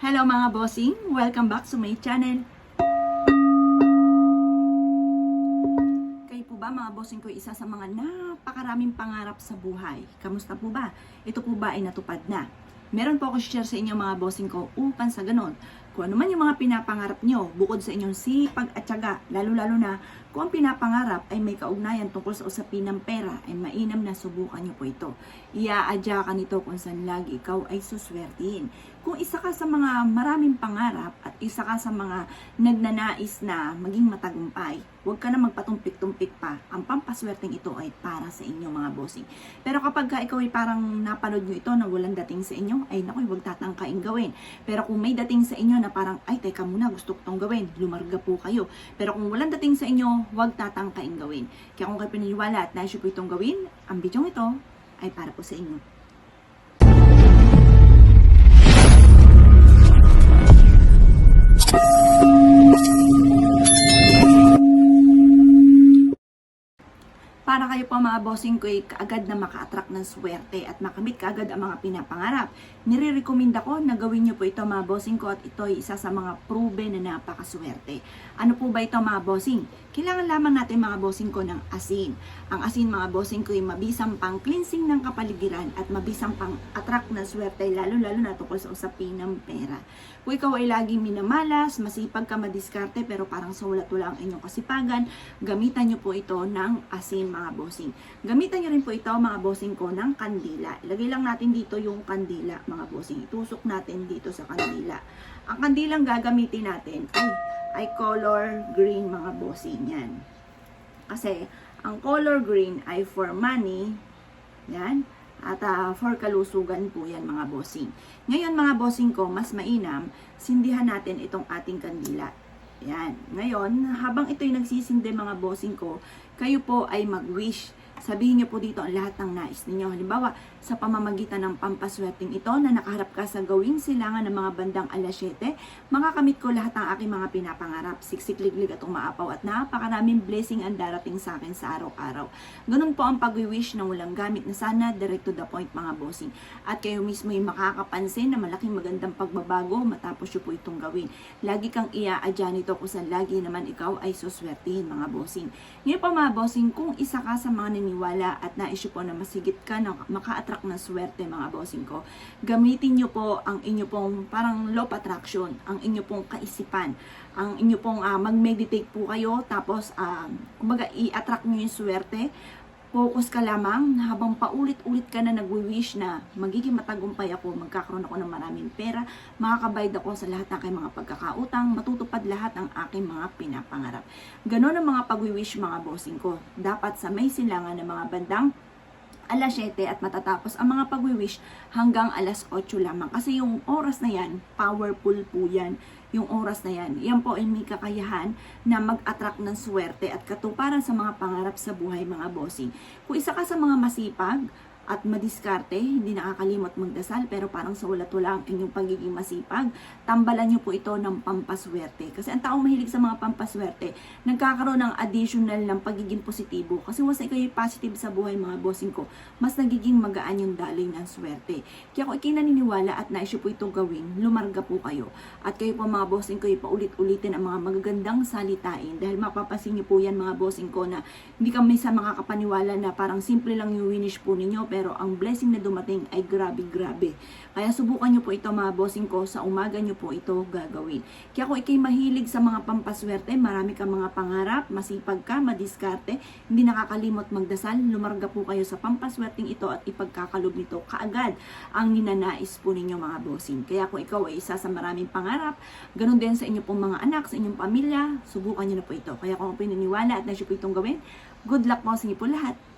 Hello mga bossing! Welcome back to my channel. Kayo po ba mga bossing ko isa sa mga napakaraming pangarap sa buhay? Kamusta po ba? Ito po ba ay natupad na? Meron po ako share sa inyo mga bossing ko upang sa ganon, kung ano man yung mga pinapangarap nyo, bukod sa inyong sipag at tiyaga, lalo-lalo na kung ang pinapangarap ay may kaugnayan tungkol sa usapin ng pera, ay mainam na subukan nyo po ito. Iaadya ka nito kung saan lagi ikaw ay suswertihin. Kung isa ka sa mga maraming pangarap at isa ka sa mga nagnanais na maging matagumpay, huwag ka na magpatumpik-tumpik pa. Ang pampaswerteng ito ay para sa inyo mga bossing. Pero kapag ka ikaw ay parang napanood nyo ito na walang dating sa inyo, ay naku, huwag tatangkain gawin. Pero kung may dating sa inyo na parang, ay teka muna, gusto ko tong gawin, lumarga po kayo. Pero kung walang dating sa inyo, huwag tatangkain gawin. Kaya kung kayo pininiwala at nais nyo po itong gawin, ang bidyong ito ay para po sa inyo. Para kayo po mga bossing ko ay kaagad na maka-attract ng swerte at makamit kaagad ang mga pinapangarap. Nire-recommend ako na gawin nyo po ito mga bossing ko at ito ay isa sa mga proven na napakaswerte. Ano po ba ito mga bossing? Kailangan lamang natin mga bossing ko ng asin. Ang asin mga bossing ko ay mabisang pang cleansing ng kapaligiran at mabisang pang attract ng swerte lalo-lalo na tungkol sa usapin ng pera. Kung ikaw ay laging minamalas, masipag ka madiskarte pero parang sa wala-wala ang inyong kasipagan, gamitan nyo po ito ng asin mga bossing. Gamitan nyo rin po ito mga bossing ko ng kandila. Ilagay lang natin dito yung kandila mga bossing. Itusok natin dito sa kandila. Ang kandilang gagamitin natin ay, ay color green mga bossing yan. Kasi ang color green ay for money, yan, at ah, for kalusugan po yan mga bossing. Ngayon mga bossing ko, mas mainam, sindihan natin itong ating kandila. Yan. Ngayon, habang ito'y nagsisindi mga bossing ko, kayo po ay mag-wish. Sabihin niyo po dito ang lahat ng nais ninyo. Halimbawa, sa pamamagitan ng pampaswerteng ito na nakaharap ka sa gawing silangan ng mga bandang alas 7, makakamit ko lahat ng aking mga pinapangarap. Siksik-liglig at umaapaw at napakaraming blessing ang darating sa akin sa araw-araw. Ganun po ang pag-wish na walang gamit na sana direct to the point mga bossing. At kayo mismo ay makakapansin na malaking magandang pagbabago matapos nyo po itong gawin. Lagi kang iaadya nito kung saan lagi naman ikaw ay suswertihin mga bossing. Ngayon po mga bossing, kung isa ka sa mga naniniwala at nais po na masigit ka na maka-attract ng swerte mga bossing ko, gamitin nyo po ang inyo pong parang law of attraction, ang inyo pong kaisipan, ang inyo pong ah, mag-meditate po kayo, tapos um, kumbaga i-attract nyo yung swerte, focus ka lamang habang paulit-ulit ka na nagwi-wish na magiging matagumpay ako, magkakaroon ako ng maraming pera, makakabayad ako sa lahat ng aking mga pagkakautang, matutupad lahat ng aking mga pinapangarap. Ganon ang mga pagwi-wish mga bossing ko. Dapat sa may silangan ng mga bandang alas 7 at matatapos ang mga pagwi-wish hanggang alas 8 lamang. Kasi yung oras na yan, powerful po yan. Yung oras na yan, yan po ay may kakayahan na mag-attract ng swerte at katuparan sa mga pangarap sa buhay mga bossing. Kung isa ka sa mga masipag, at madiskarte, hindi nakakalimot magdasal, pero parang sa wala-wala ang inyong pagiging masipag, tambalan nyo po ito ng pampaswerte. Kasi ang taong mahilig sa mga pampaswerte, nagkakaroon ng additional ng pagiging positibo. Kasi ikaw yung positive sa buhay mga bossing ko, mas nagiging magaan yung daloy ng swerte. Kaya kung ikinaniniwala at nais nyo po itong gawin, lumarga po kayo. At kayo po mga bossing ko, paulit-ulitin ang mga magagandang salitain. Dahil mapapasin nyo po yan mga bossing ko na hindi kami sa mga kapaniwala na parang simple lang yung winish po ninyo, pero ang blessing na dumating ay grabe-grabe. Kaya subukan nyo po ito mga bossing ko, sa umaga nyo po ito gagawin. Kaya kung ikay mahilig sa mga pampaswerte, marami kang mga pangarap, masipag ka, madiskarte, hindi nakakalimot magdasal, lumarga po kayo sa pampaswerteng ito at ipagkakalob nito kaagad ang ninanais po ninyo mga bossing. Kaya kung ikaw ay isa sa maraming pangarap, ganun din sa inyo pong mga anak, sa inyong pamilya, subukan nyo na po ito. Kaya kung pininiwala at nasyo po itong gawin, good luck po sa inyo po lahat.